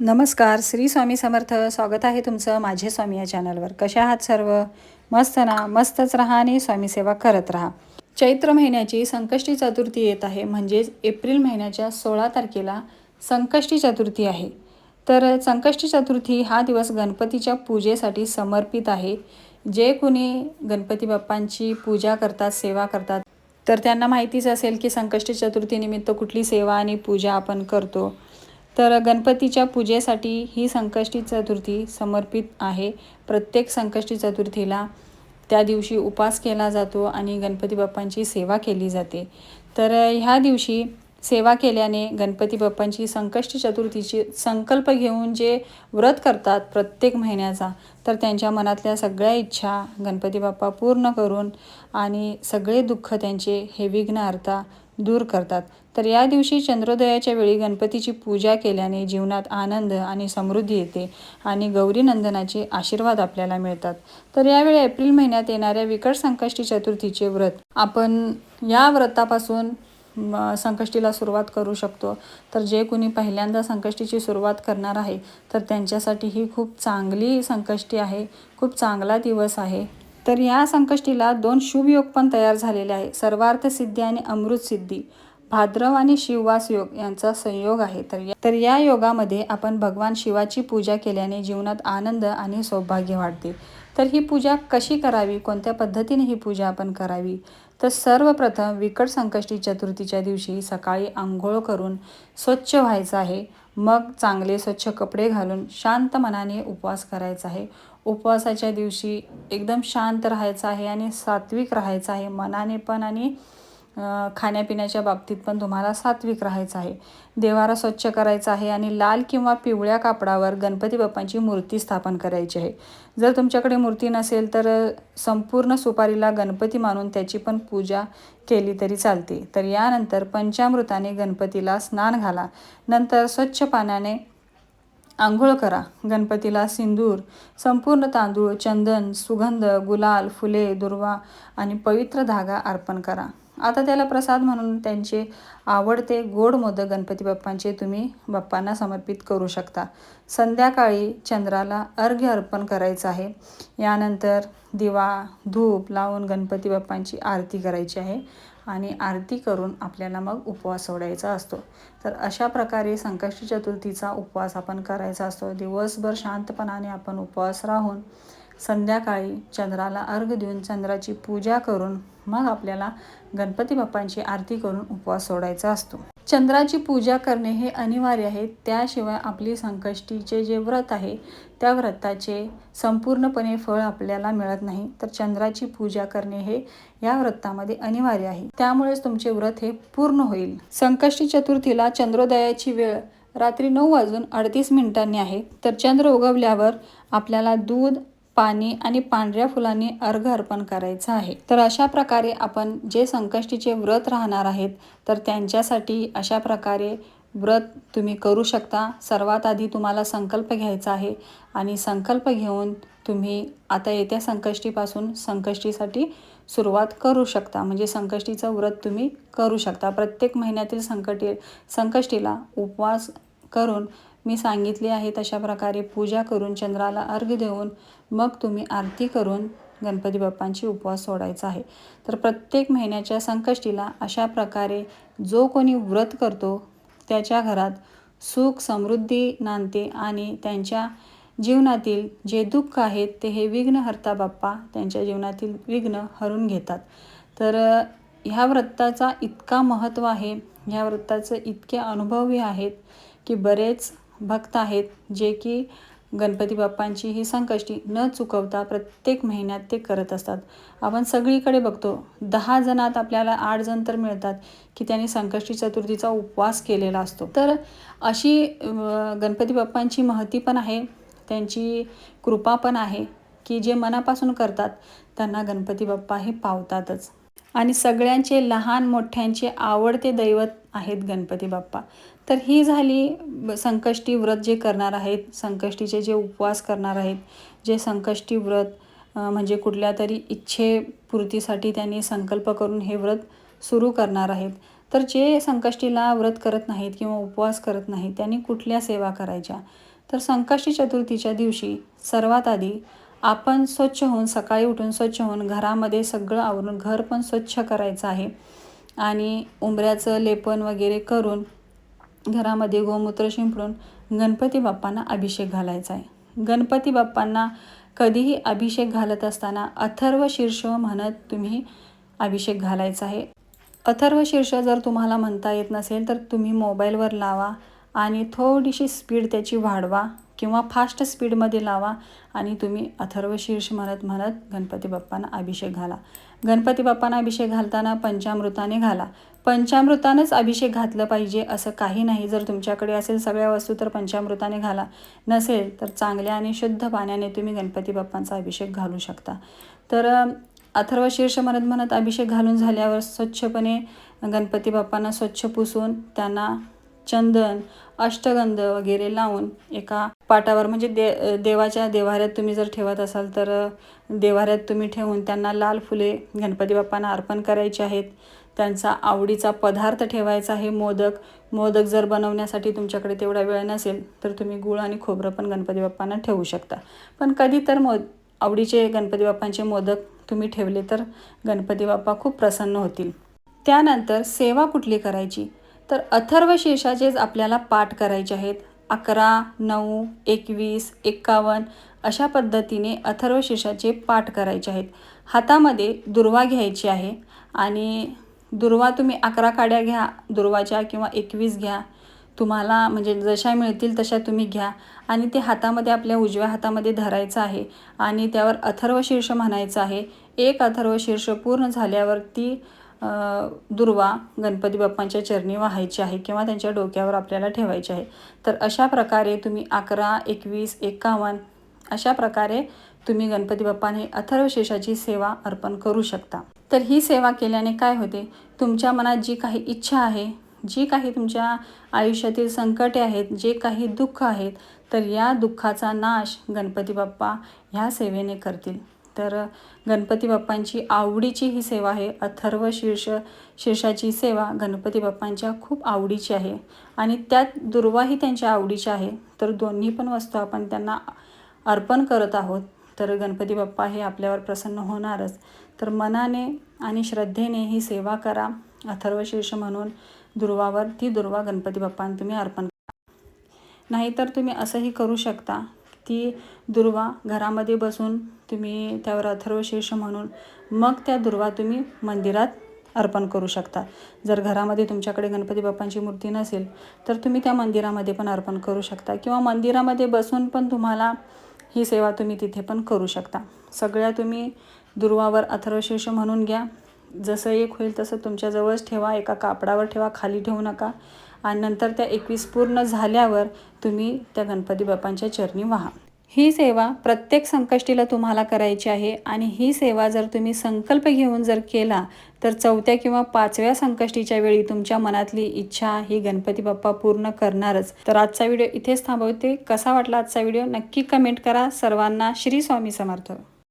नमस्कार श्री स्वामी समर्थ. स्वागत आहे तुमचं माझे स्वामी या चॅनलवर. कशा आहात सर्व? मस्त ना? मस्तच राहा आणि स्वामी सेवा करत राहा. चैत्र महिन्याची संकष्टी चतुर्थी येत आहे. म्हणजेच एप्रिल महिन्याच्या सोळा तारखेला संकष्टी चतुर्थी आहे. तर संकष्टी चतुर्थी हा दिवस गणपतीच्या पूजेसाठी समर्पित आहे. जे कुणी गणपती बाप्पांची पूजा करतात सेवा करतात तर त्यांना माहितीच असेल की संकष्टी चतुर्थीनिमित्त कुठली सेवा आणि पूजा आपण करतो. तर गणपतीच्या पूजेसाठी ही संकष्टी चतुर्थी समर्पित आहे. प्रत्येक संकष्टी चतुर्थीला त्या दिवशी उपास केला जातो आणि गणपती बाप्पांची सेवा केली जाते. तर ह्या दिवशी सेवा केल्याने गणपती बाप्पांची संकष्टी चतुर्थीची संकल्प घेऊन जे व्रत करतात प्रत्येक महिन्याचा तर त्यांच्या मनातल्या सगळ्या इच्छा गणपती बाप्पा पूर्ण करून आणि सगळे दुःख त्यांचे हे विघ्न अर्था दूर करतात. तर या दिवशी चंद्रोदयाच्या वेळी गणपतीची पूजा केल्याने जीवनात आनंद आणि समृद्धी येते आणि गौरी नंदनाचे आशीर्वाद आपल्याला मिळतात. तर यावेळी एप्रिल महिन्यात येणाऱ्या विकट संकष्टी चतुर्थीचे व्रत. आपण या व्रतापासून संकष्टीला सुरुवात करू शकतो. तर जे कुणी पहिल्यांदा संकष्टीची सुरुवात करणार आहे तर त्यांच्यासाठी ही खूप चांगली संकष्टी आहे. खूप चांगला दिवस आहे. तर या संकष्टीला दोन शुभयोग पण तयार झालेले आहे. सर्वार्थ सिद्धी आणि अमृत सिद्धी. भाद्रव आणि शिववास योग यांचा संयोग आहे. तर या तर या योगामध्ये आपण भगवान शिवाची पूजा केल्याने जीवनात आनंद आणि सौभाग्य वाढते. तर ही पूजा कशी करावी? कोणत्या पद्धतीने ही पूजा आपण करावी? तर सर्वप्रथम विकट संकष्टी चतुर्थीच्या दिवशी सकाळी आंघोळ करून स्वच्छ व्हायचं आहे. मग चांगले स्वच्छ कपडे घालून शांत मनाने उपवास करायचा आहे. उपवासाच्या दिवशी एकदम शांत राहायचं आहे आणि सात्विक राहायचं आहे. मनाने पण आणि खाण्यापिण्याच्या बाबतीत पण तुम्हाला सात्विक राहायचं आहे. देवारा स्वच्छ करायचा आहे आणि लाल किंवा पिवळ्या कापडावर गणपती बाप्पांची मूर्ती स्थापन करायची आहे. जर तुमच्याकडे मूर्ती नसेल तर संपूर्ण सुपारीला गणपती मानून त्याची पण पूजा केली तरी चालते. तर यानंतर पंचामृताने गणपतीला स्नान घाला. नंतर स्वच्छ पाण्याने आंघोळ करा. गणपतीला सिंदूर संपूर्ण तांदूळ चंदन सुगंध गुलाल फुले दुर्वा आणि पवित्र धागा अर्पण करा. आता त्याला प्रसाद म्हणून त्यांचे आवडते गोड मोदक गणपती बाप्पांचे तुम्ही बाप्पांना समर्पित करू शकता. संध्याकाळी चंद्राला अर्घ्य अर्पण करायचं आहे. यानंतर दिवा धूप लावून गणपती बाप्पांची आरती करायची आहे आणि आरती करून आपल्याला मग उपवास सोडायचा असतो. तर अशा प्रकारे संकष्टी चतुर्थीचा उपवास आपण करायचा असतो. दिवसभर शांतपणाने आपण उपवास राहून संध्याकाळी चंद्राला अर्घ देऊन चंद्राची पूजा करून मग आपल्याला गणपती बाप्पांची आरती करून उपवास सोडायचा असतो. चंद्राची पूजा करणे हे अनिवार्य आहे. त्याशिवाय आपली संकष्टीचे जे व्रत आहे त्या व्रताचे संपूर्णपणे फळ आपल्याला मिळत नाही. तर चंद्राची पूजा करणे हे या व्रतामध्ये अनिवार्य आहे. त्यामुळेच तुमचे व्रत हे पूर्ण होईल. संकष्टी चतुर्थीला चंद्रोदयाची वेळ रात्री नऊ वाजून अडतीस मिनिटांनी आहे. तर चंद्र उगवल्यावर आपल्याला दूध पाणी आणि पांढऱ्या फुलांनी अर्घ अर्पण करायचं आहे. तर अशा प्रकारे आपण जे संकष्टीचे व्रत राहणार आहेत तर त्यांच्यासाठी अशा प्रकारे व्रत तुम्ही करू शकता. सर्वात आधी तुम्हाला संकल्प घ्यायचा आहे आणि संकल्प घेऊन तुम्ही आता येत्या संकष्टीपासून संकष्टीसाठी सुरुवात करू शकता. म्हणजे संकष्टीचं व्रत तुम्ही करू शकता. प्रत्येक महिन्यातील संकटी संकष्टीला उपवास करून मी सांगितले आहे तशा प्रकारे पूजा करून चंद्राला अर्घ्य देऊन मग तुम्ही आरती करून गणपती बाप्पांची उपवास सोडायचा आहे. तर प्रत्येक महिन्याच्या संकष्टीला अशा प्रकारे जो कोणी व्रत करतो त्याच्या घरात सुख समृद्धी नांदते आणि त्यांच्या जीवनातील जे दुःख आहेत ते हे विघ्नहर्ता बाप्पा त्यांच्या जीवनातील विघ्न हरून घेतात. तर ह्या व्रताचा इतका महत्त्व आहे ह्या व्रताचं इतके अनुभवी आहेत की बरेच भक्त आहेत जे की गणपती बाप्पांची ही संकष्टी न चुकवता प्रत्येक महिन्यात ते करत असतात. आपण सगळीकडे बघतो दहा जणात आपल्याला आठ जण तर मिळतात की त्यांनी संकष्टी चतुर्थीचा उपवास केलेला असतो. तर अशी गणपती बाप्पांची महती पण आहे त्यांची कृपा पण आहे की जे मनापासून करतात त्यांना गणपती बाप्पा हे पावतातच. आणि सगळ्यांचे लहान मोठ्यांचे आवडते दैवत आहेत गणपती बाप्पा. तर ही झाली संकष्टी व्रत जे करणार आहेत संकष्टीचे जे उपवास करणार आहेत जे संकष्टी व्रत म्हणजे कुठल्या तरी इच्छेपूर्तीसाठी त्यांनी संकल्प करून हे व्रत सुरू करणार आहेत. तर जे संकष्टीला व्रत करत नाहीत किंवा उपवास करत नाहीत त्यांनी कुठल्या सेवा करायच्या? तर संकष्टी चतुर्थीच्या दिवशी सर्वात आधी आपण स्वच्छ होऊन सकाळी उठून स्वच्छ होऊन घरामध्ये सगळं आवरून घर पण स्वच्छ करायचं आहे. आणि उंबऱ्याचं लेपन वगैरे करून घरामध्ये गोमूत्र शिंपडून गणपती बाप्पांना अभिषेक घालायचा आहे. गणपती बाप्पांना कधीही अभिषेक घालत असताना अथर्व शीर्ष म्हणत तुम्ही अभिषेक घालायचा आहे. अथर्व शीर्ष जर तुम्हाला म्हणता येत नसेल तर तुम्ही मोबाईलवर लावा आणि थोडीशी स्पीड त्याची वाढवा किंवा फास्ट स्पीडमध्ये लावा आणि तुम्ही अथर्व शीर्ष म्हणत म्हणत गणपती बाप्पांना अभिषेक घाला. गणपती बाप्पांना अभिषेक घालताना पंचामृताने घाला. पंचामृतानंच अभिषेक घातलं पाहिजे असं काही नाही. जर तुमच्याकडे असेल सगळ्या वस्तू तर पंचामृताने घाला. नसेल तर चांगल्या आणि शुद्ध पाण्याने तुम्ही गणपती बाप्पांचा अभिषेक घालू शकता. तर अथर्व शीर्ष म्हणत म्हणत अभिषेक घालून झाल्यावर स्वच्छपणे गणपती बाप्पांना स्वच्छ पुसून त्यांना चंदन अष्टगंध वगैरे लावून एका पाटावर म्हणजे दे देवाच्या देवाऱ्यात तुम्ही जर ठेवत असाल तर देवाऱ्यात तुम्ही ठेवून त्यांना लाल फुले गणपती बाप्पांना अर्पण करायचे आहेत. त्यांचा आवडीचा पदार्थ ठेवायचा आहे मोदक. मोदक जर बनवण्यासाठी तुमच्याकडे तेवढा वेळ नसेल तर तुम्ही गुळ आणि खोबरं पण गणपती बाप्पांना ठेवू शकता. पण कधी तर मो आवडीचे गणपती बाप्पांचे मोदक तुम्ही ठेवले तर गणपती बाप्पा खूप प्रसन्न होतील. त्यानंतर सेवा कुठली करायची? तर अथर्व शीर्षाचेच आपल्याला पाठ करायचे आहेत. अकरा नऊ एकवीस एक्कावन्न अशा पद्धतीने अथर्व शीर्षाचे पाठ करायचे आहेत. हातामध्ये दुर्वा घ्यायची आहे आणि दुर्वा तुम्ही अकरा काड्या घ्या दुर्वाच्या किंवा एकवीस घ्या. तुम्हाला म्हणजे जशा मिळतील तशा तुम्ही घ्या. आणि ते हातामध्ये आपल्या उजव्या हातामध्ये धरायचं आहे. आणि त्यावर अथर्व शीर्ष म्हणायचं आहे. एक अथर्व शीर्ष पूर्ण झाल्यावर ती दुर्वा गणपती बाप्पांच्या चरणी वाहायची आहे किंवा त्यांच्या डोक्यावर आपल्याला ठेवायची आहे. तर अशा प्रकारे तुम्ही अकरा एकवीस एकावन्न अशा प्रकारे तुम्ही गणपती बाप्पाने अथर्वशेषाची सेवा अर्पण करू शकता. तर ही सेवा केल्याने काय होते? तुमच्या मनात जी काही इच्छा आहे जी काही तुमच्या आयुष्यातील संकटे आहेत जे काही दुःख आहेत तर या दुःखाचा नाश गणपती बाप्पा ह्या सेवेने करतील. तर गणपती बाप्पांची आवडीची ही सेवा आहे. अथर्व शीर्ष शीर्षाची सेवा गणपती बाप्पांच्या खूप आवडीची आहे. आणि त्यात दुर्वाही त्यांच्या आवडीची आहे. तर दोन्ही पण वस्तू आपण त्यांना अर्पण करत आहोत. तर गणपती बाप्पा हे आपल्यावर प्रसन्न होणारच. तर मनाने आणि श्रद्धेने ही सेवा करा अथर्वशीर्ष म्हणून दुर्वावर ती दुर्वा गणपती बाप्पांना तुम्ही अर्पण करा. नाहीतर तुम्ही असंही करू शकता ती दुर्वा घरामध्ये बसून तुम्ही त्यावर अथर्वशीर्ष म्हणून मग त्या दुर्वा तुम्ही मंदिरात अर्पण करू शकता. जर घरामध्ये तुमच्याकडे गणपती बाप्पांची मूर्ती नसेल तर तुम्ही त्या मंदिरामध्ये पण अर्पण करू शकता किंवा मंदिरामध्ये बसून पण तुम्हाला ही सेवा तुम्ही तिथे पण करू शकता. सगळ्या तुम्ही दुर्वावर अथर्वशीर्ष म्हणून घ्या. जसं एक होईल तसं तुमच्याजवळच ठेवा. एका कापडावर ठेवा. खाली ठेवू नका. आणि नंतर त्या एकवीस पूर्ण झाल्यावर तुम्ही त्या गणपती बाप्पांच्या चरणी व्हा. ही सेवा प्रत्येक संकष्टीला तुम्हाला करायची आहे आणि ही सेवा जर तुम्ही संकल्प घेऊन जर केला तर चौथ्या किंवा पाचव्या संकष्टीच्या वेळी तुमच्या मनातली इच्छा ही गणपती बाप्पा पूर्ण करणारच. तर आजचा व्हिडिओ इथेच थांबवते. कसा वाटला आजचा व्हिडिओ नक्की कमेंट करा. सर्वांना श्री स्वामी समर्थ.